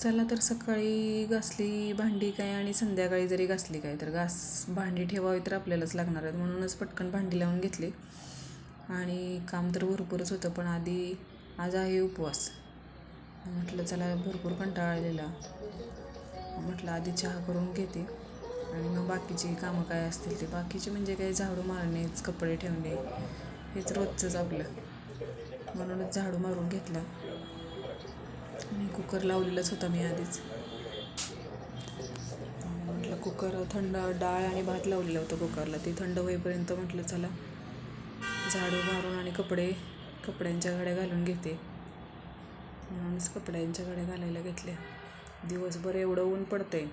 चला तर सकाळी घासली भांडी काय आणि संध्याकाळी जरी घासली काय तर घास भांडी ठेवावी तर आपल्यालाच लागणार आहेत. म्हणूनच पटकन भांडी लावून घेतली. आणि काम तर भरपूरच होतं पण आधी आज आहे उपवास. म्हटलं चला भरपूर कंटाळा आलेला. म्हटलं आधी चहा करून घेते. आणि मग बाकीची कामं काय असतील ते. बाकीचे म्हणजे काय झाडू मारणेच कपडे ठेवणे हेच रोजचंच आपलं. म्हणूनच झाडू मारून घेतला. मी कुकर लावलेलाच होता मी आधीच. म्हटलं कुकर थंड डाळ आणि भात लावलेला होता कुकरला. ते थंड होईपर्यंत म्हटलं चला झाडू मारून आणि कपडे कपड्यांच्या घड्या घालून घेते. म्हणूनच कपड्यांच्या घड्या घालायला घेतल्या. दिवसभर एवढं ऊन पडते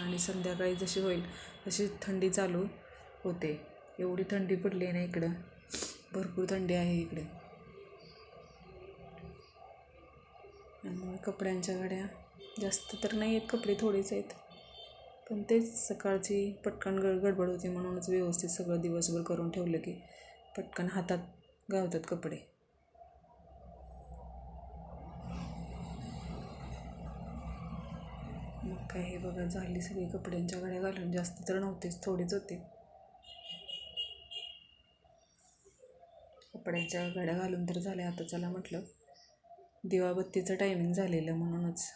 आणि संध्याकाळी जशी होईल तशी थंडी चालू होते. एवढी थंडी पडली आहे ना इकडं. भरपूर थंडी आहे इकडे. त्यामुळे कपड्यांच्या गाड्या जास्त तर नाही आहेत कपडे थोडेच आहेत. पण तेच सकाळची पटकन गड गडबड होते म्हणूनच व्यवस्थित सगळं दिवसभर करून ठेवलं की पटकन हातात गावतात कपडे. मग काय हे बघा झाली सगळी कपड्यांच्या गाड्या घालून. जास्त तर नव्हतेच थोडेच होते. कपड्यांच्या गाड्या घालून तर झाल्या आता चला म्हटलं. दिवाबत्तीचं टायमिंग झालेलं म्हणूनच.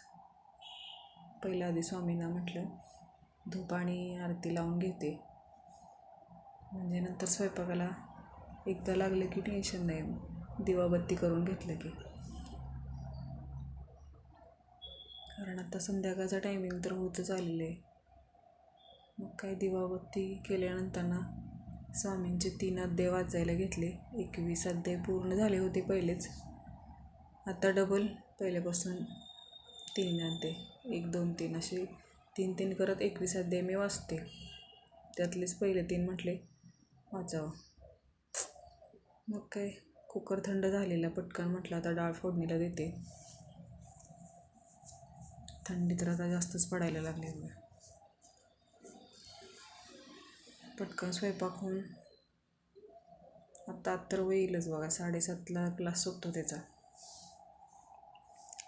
पहिलं आधी स्वामींना म्हटलं धूप आणि आरती लावून घेते. म्हणजे नंतर स्वयंपाकाला एकदा लागलं की टेन्शन नाही. दिवाबत्ती करून घेतलं की. कारण आता संध्याकाळचा टायमिंग तर होतच आलेलं आहे. मग काय दिवाबत्ती केल्यानंतर ना स्वामींचे तीन अध्याय वाचायला घेतले. एकवीस अध्याय पूर्ण झाले होते पहिलेच. आता डबल पहिल्यापासून तीन अध्याय एक दोन तीन असे तीन तीन करत एकवीस अध्याय मी वाचते. त्यातलेच पहिले तीन म्हटले वाचावं. मग काय? कुकर थंड झालेला पटकन म्हटलं आता डाळ फोडणीला देते. थंडी तर आता जास्तच पडायला लागली पटकन स्वयंपाक होऊन. आता तर होईलच बघा साडेसातला क्लास सुटतो त्याचा.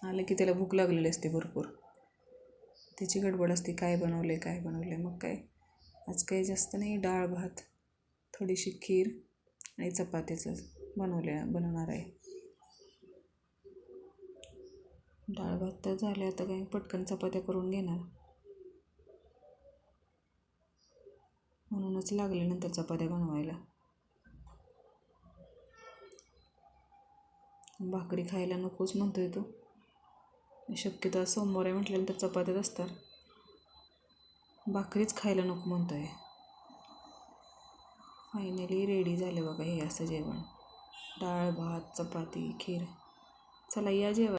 आलं की त्याला भूक लागलेली असते भरपूर. त्याची गडबड असते काय बनवलं आहे काय बनवलं आहे मग काय? आज काही जास्त नाही डाळ भात थोडीशी खीर आणि चपात्याचं बनवल्या बनवणार आहे. डाळ भात तर झाले आता काही पटकन चपात्या करून घेणार. म्हणूनच लागले नंतर चपात्या बनवायला. भाकरी खायला नकोच म्हणतोय तो. शक्यतो आज सोमवार आहे म्हटल्यानंतर चपात्याच असतात. भाकरीच खायला नको म्हणतो आहे फायनली रेडी झाले बघा हे असं जेवण. डाळ भात चपाती खीर. चला या जेवण.